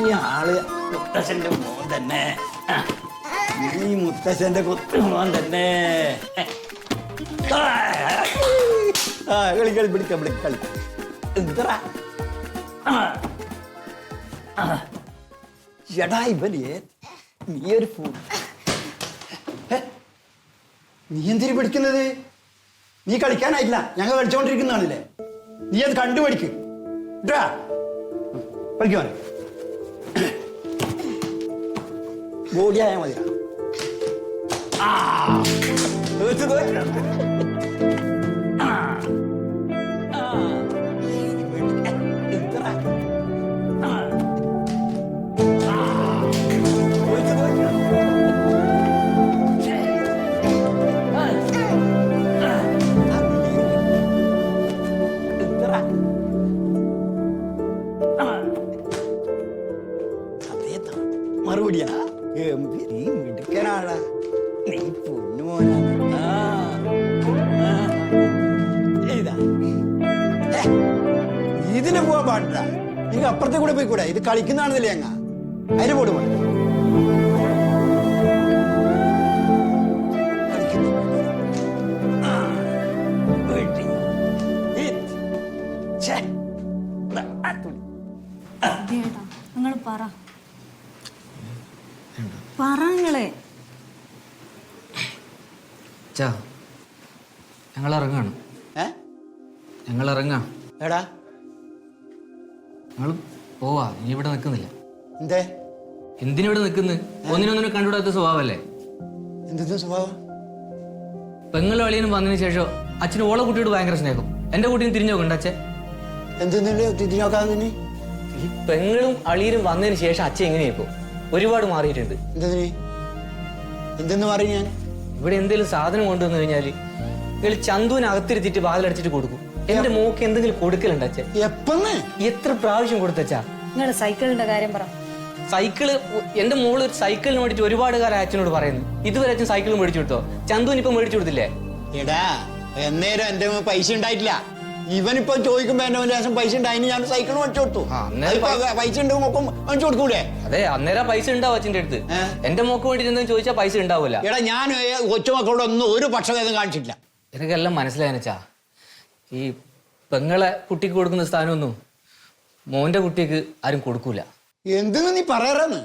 ഈ ആൾ മുത്തശ്ശന്റെ മോൻ തന്നെ. ഈ മുത്തശ്ശന്റെ കുത്തു മോൻ തന്നെ. ആ കളി കളി പിടിക്ക പിടിക്ക കളി. എന്തറാ എടാ ഇവന് നീ ഒരു? നീ എന്തിനു പിടിക്കുന്നത്? നീ കളിക്കാനായില്ല ഞങ്ങൾ കളിച്ചോണ്ടിരിക്കുന്നതാണല്ലേ. നീ അത് കണ്ടുപഠിക്കും. ഇട്ടാ 머리 하얀 어디야? 아, 어떻게? 아, 아, 어떡해? மறுபடியா ഗംഭീര നീ മിടുക്കനാടാ നീ പൊന്നുമോനാണ് ഇതിന് പോവാൻ പാടില്ല. നീ അപ്പുറത്തെ കൂടെ പോയി കൂടെ ഇത് കളിക്കുന്നതാണെന്നില്ലേ അങ്ങ? അതിന് പോടും നിങ്ങൾ പറ. പറ നിങ്ങളെ ചാ ഞങ്ങൾ ഇറങ്ങാണ് ഏ? ഞങ്ങൾ ഇറങ്ങാം എടാ. ഞങ്ങൾ പോവാ നീ ഇവിടെ നിൽക്കുന്നില്ല എന്തേ? എന്തിനിവിടെ നിൽക്കുന്നു ഒന്നിനൊന്നിനും കണ്ടുവിടാത്ത സ്വഭാവമല്ലേ എന്തിന്റെ സ്വഭാവം? പെങ്ങളും അളിയനും വന്നതിന് ശേഷം അച്ഛന് ഓളെ കുട്ടിയോട് ഭയങ്കര സ്നേഹം. എന്റെ കുട്ടിയും തിരിഞ്ഞു നോക്കണ്ട അച്ഛൻ തിരിഞ്ഞു നോക്കാതെ ഈ പെങ്ങളും അളിയനും വന്നതിന് ശേഷം അച്ഛൻ എങ്ങനെയായിപ്പോ ഒരുപാട് മാറിയിട്ടുണ്ട്. എന്തെന്ന്? എന്തെന്ന് പറയും ഞാൻ? ഇവിടെ എന്തെങ്കിലും സാധനം കൊണ്ടുവന്നു കഴിഞ്ഞാൽ നിങ്ങൾ ചന്തുവിനെ അകത്തിരുത്തിട്ട് വാതിലടിച്ചിട്ട് കൊടുക്കും. എന്റെ മോക്ക് എന്തെങ്കിലും കൊടുക്കലുണ്ട് അച്ഛൻ എപ്പന്ന്? എത്ര പ്രാവശ്യം കൊടുത്തച്ചാ നിങ്ങളുടെ സൈക്കിളിന്റെ കാര്യം പറ. സൈക്കിൾ എന്റെ മോൾ ഒരു സൈക്കിളിന് വേണ്ടിട്ട് ഒരുപാട് കാലം അച്ഛനോട് പറയുന്നു. ഇതുവരെ അച്ഛൻ സൈക്കിൾ മേടിച്ചു കൊടുത്തോ? ചന്തുവിന് ഇപ്പൊ മേടിച്ചു കൊടുത്തില്ലേ? എടാ എന്നേരം എന്റെ പൈസ ഉണ്ടായിട്ടില്ല. ഇവനിപ്പോ ചോദിക്കുമ്പോ എന്റെ ലേശം പൈസ ഉണ്ടായി ഞാൻ സൈക്കിൾ മേടിച്ചു കൊടുത്തു. പൈസ ഉണ്ട് മോക്കും മേടിച്ചു കൊടുക്കൂലേ? അതെ അന്നേരം പൈസ ഉണ്ടാവും അച്ഛന്റെ അടുത്ത്? എന്റെ മോക്ക് വേണ്ടിട്ട് എന്തെങ്കിലും ചോദിച്ചാൽ പൈസ ഉണ്ടാവില്ല എടാ ഞാൻ കൊച്ചുമക്കളോടൊന്നും ഒരു പക്ഷഭേദം കാണിച്ചിട്ടില്ല. എനിക്കെല്ലാം മനസ്സിലായനച്ചാ ഈ പെങ്ങളെ കുട്ടിക്ക് കൊടുക്കുന്ന സ്ഥാനമൊന്നും മോന്റെ കുട്ടിക്ക് ആരും കൊടുക്കൂല. എന്തെന്ന് നീ പറയാറാന്ന്?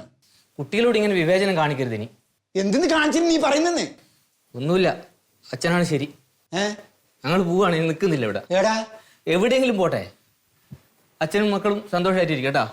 കുട്ടികളോട് ഇങ്ങനെ വിവേചനം കാണിക്കരുത് ഇനി. എന്തെന്ന് കാണിച്ചിട്ട് നീ പറയുന്നെന്ന്? ഒന്നുമില്ല. അച്ഛനാണ് ശരി. ഏ? ഞങ്ങൾ പോവാണ് നിൽക്കുന്നില്ല ഇവിടെ. എവിടെയെങ്കിലും പോട്ടെ. അച്ഛനും മക്കളും സന്തോഷമായിട്ടിരിക്കും കേട്ടാ.